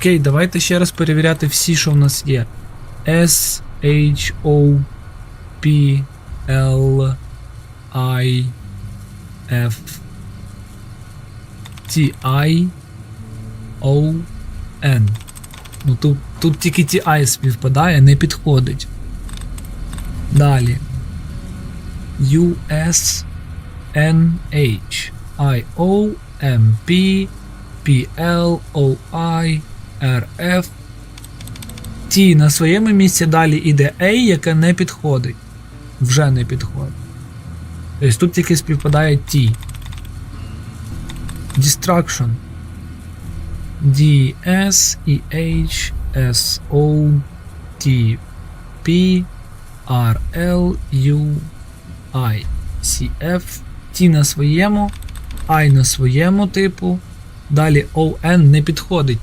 Окей, давайте ще раз перевіряти всі, що в нас є. S, H, O, P, L, I, F, T, I, O, N. Ну тут, тут тільки ті I співпадає, не підходить. Далі. U, S, N, H, I, O, M, P, P, L, O, I, R, F. T на своєму місці далі іде A, яке не підходить. Вже не підходить. Тобто тут тільки співпадає T. Distraction. D, S, E, H, S, O, T, P, R, L, U, I, C, F, T на своєму, I на своєму типу. Далі ON не підходить.